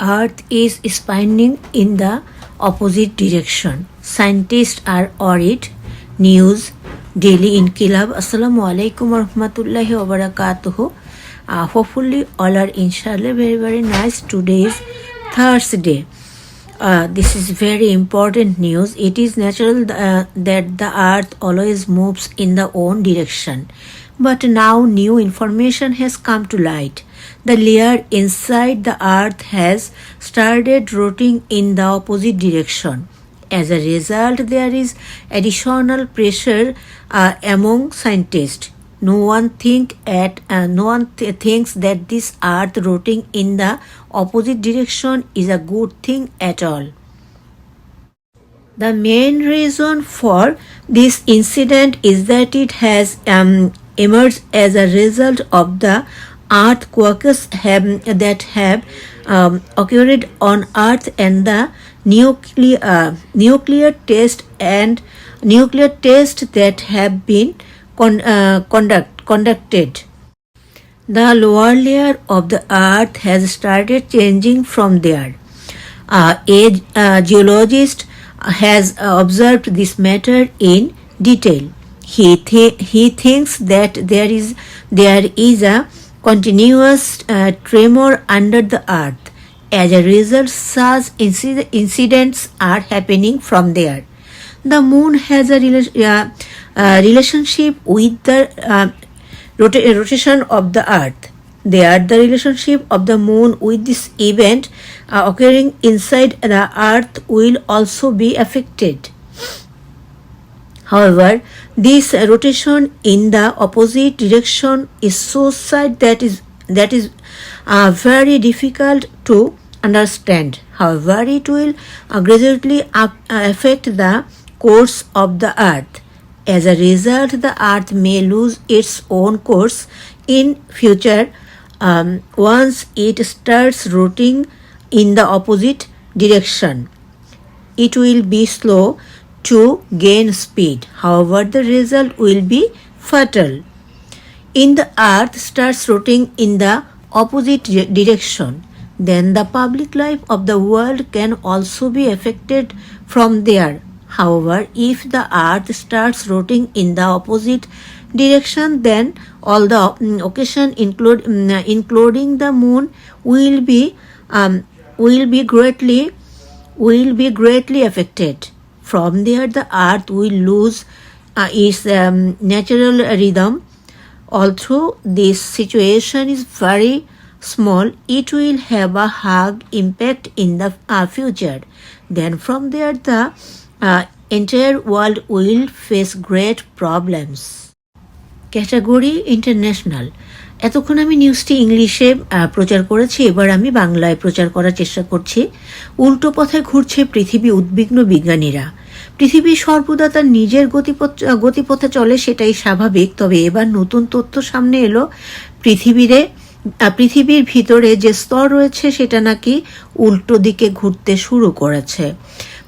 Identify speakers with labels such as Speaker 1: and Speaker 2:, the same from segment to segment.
Speaker 1: Earth is spinning in the opposite direction. Scientists are worried. News Daily Inkilab. Assalamu alaikum warahmatullahi wabarakatuh. Uh, hopefully all are inshallah very very nice. Today is Thursday. Uh, this is very important news. It is natural uh, that the earth always moves in the own direction. But now new information has come to light. The layer inside the earth has started rotating in the opposite direction. As a result, there is additional pressure uh, among scientists. No one think at uh, no one th- thinks that this earth rotating in the opposite direction is a good thing at all. The main reason for this incident is that it has um, emerged as a result of the earthquakes have, that have um, occurred on Earth and the nuclear uh, nuclear test and nuclear test that have been con- uh, conduct, conducted. The lower layer of the earth has started changing from there. Uh, a geologist has observed this matter in detail. He, thi- he thinks that there is there is a continuous uh, tremor under the earth. As a result, such incidents are happening from there. The moon has a uh, relationship with the uh, rota- rotation of the earth. There, the relationship of the moon with this event uh, occurring inside the earth will also be affected. However, this rotation in the opposite direction is so slight that is that is uh, very difficult to understand. However, it will uh, gradually uh, affect the course of the earth. As a result, the earth may lose its own course in future um, once it starts rooting in the opposite direction. It will be slow to gain speed. However, the result will be fatal. In the earth starts rooting in the opposite direction, then the public life of the world can also be affected from there. However, if the earth starts rotating in the opposite direction, then all the mm, occasion include mm, including the moon will be um, will be greatly will be greatly affected. From there, the earth will lose uh, its um, natural rhythm. Although this situation is very small, it will have a hug impact in the uh, future. Then, from there, the uh, entire world will face great problems. Category international এতক্ষণ আমি নিউজটি ইংলিশে প্রচার করেছি এবার আমি বাংলায় প্রচার করার চেষ্টা করছি। উল্টো পথে ঘুরছে পৃথিবী উদ্বিগ্ন বিজ্ঞানীরা। পৃথিবী সর্বদা তার নিজের গতিপথ গতিপথে চলে সেটাই স্বাভাবিক। তবে এবার নতুন তথ্য সামনে এলো। পৃথিবীরে পৃথিবীর ভিতরে যে স্তর রয়েছে সেটা নাকি উল্টো দিকে ঘুরতে শুরু করেছে।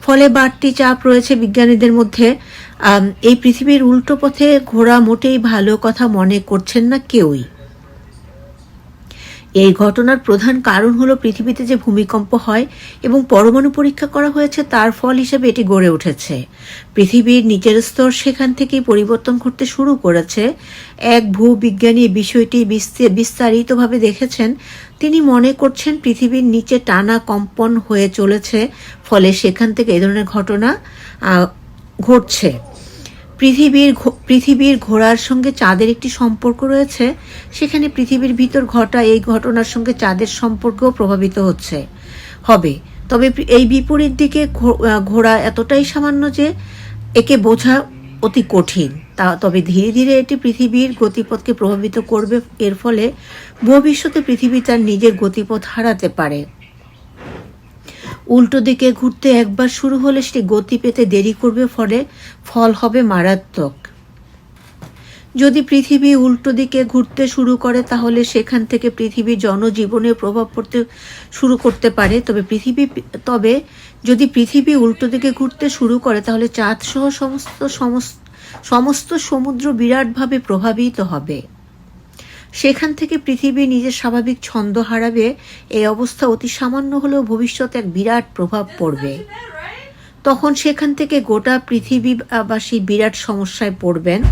Speaker 1: ফলে বাড়তি চাপ রয়েছে বিজ্ঞানীদের মধ্যে। এই পৃথিবীর উল্টো পথে ঘোরা মোটেই ভালো কথা মনে করছেন না কেউই। এই ঘটনার প্রধান কারণ হলো পৃথিবীতে যে ভূমিকম্প হয় এবং পরমাণু পরীক্ষা করা হয়েছে তার ফল হিসেবে এটি গড়ে উঠেছে। পৃথিবীর নিচের স্তর সেখান থেকেই পরিবর্তন করতে শুরু করেছে। এক ভূবিজ্ঞানী বিষয়টি বিস্তে- বিস্তারিতভাবে দেখেছেন। তিনি মনে করছেন পৃথিবীর নিচে টানা কম্পন হয়ে চলেছে, ফলে সেখান থেকে এই ধরনের ঘটনা ঘটছে। পৃথিবীর পৃথিবীর ঘোড়ার সঙ্গে চাঁদের একটি সম্পর্ক রয়েছে। সেখানে পৃথিবীর ভিতর ঘটা এই ঘটনার সঙ্গে চাঁদের সম্পর্কও প্রভাবিত হচ্ছে। হবে। তবে এই বিপরীত দিকে ঘোড়া এতটাই সামান্য যে একে বোঝা অতি কঠিন। তা, তবে ধীরে ধীরে এটি পৃথিবীর গতিপথকে প্রভাবিত করবে। এর ফলে ভবিষ্যতে পৃথিবী তার নিজের গতিপথ হারাতে পারে। উল্টো দিকে ঘুরতে একবার শুরু হলে সেটি গতি পেতে দেরি করবে ফলে ফল হবে মারাত্মক। যদি পৃথিবী উল্টো দিকে ঘুরতে শুরু করে, তাহলে সেখান থেকে পৃথিবীর জনজীবনে প্রভাব পড়তে শুরু করতে পারে। তবে পৃথিবী, তবে যদি পৃথিবী উল্টো দিকে ঘুরতে শুরু করে, তাহলে চাঁদ সহ সমস্ত সমস্ত সমস্ত সমুদ্র বিরাটভাবে প্রভাবিত হবে। সেখান থেকে পৃথিবী নিজের স্বাভাবিক ছন্দ হারাবে, এই অবস্থা অতি সামান্য হলেও ভবিষ্যতে এক বিরাট প্রভাব পড়বে। তখন সেখান থেকে গোটা পৃথিবীবাসী বিরাট সমস্যায় পড়বেন।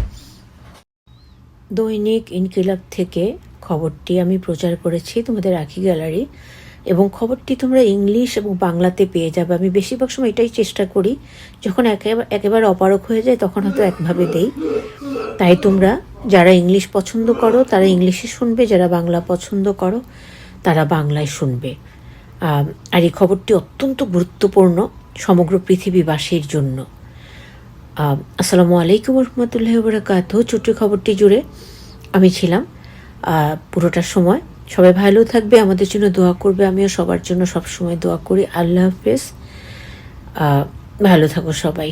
Speaker 1: দৈনিক ইনকিলাব থেকে খবরটি আমি প্রচার করেছি, তোমাদের আখি গ্যালারি। এবং খবরটি তোমরা ইংলিশ এবং বাংলাতে পেয়ে যাবে। আমি বেশিরভাগ সময় এটাই চেষ্টা করি। যখন একেবারে একেবারে অপারক হয়ে যায়, তখন হয়তো একভাবে দেই। তাই তোমরা যারা ইংলিশ পছন্দ করো, তারা ইংলিশে শুনবে। যারা বাংলা পছন্দ করো, তারা বাংলায় শুনবে। আর এই খবরটি অত্যন্ত গুরুত্বপূর্ণ সমগ্র পৃথিবীবাসীর জন্য। আসসালামু আলাইকুম রহমতুল্লাহ বরাকাত ছোট্ট খবরটি জুড়ে আমি ছিলাম। পুরোটা সময় সবাই ভালো থাকবে, আমাদের জন্য দোয়া করবে, আমিও সবার জন্য সবসময় দোয়া করি। আল্লাহ হাফেজ। ভালো থাকো সবাই।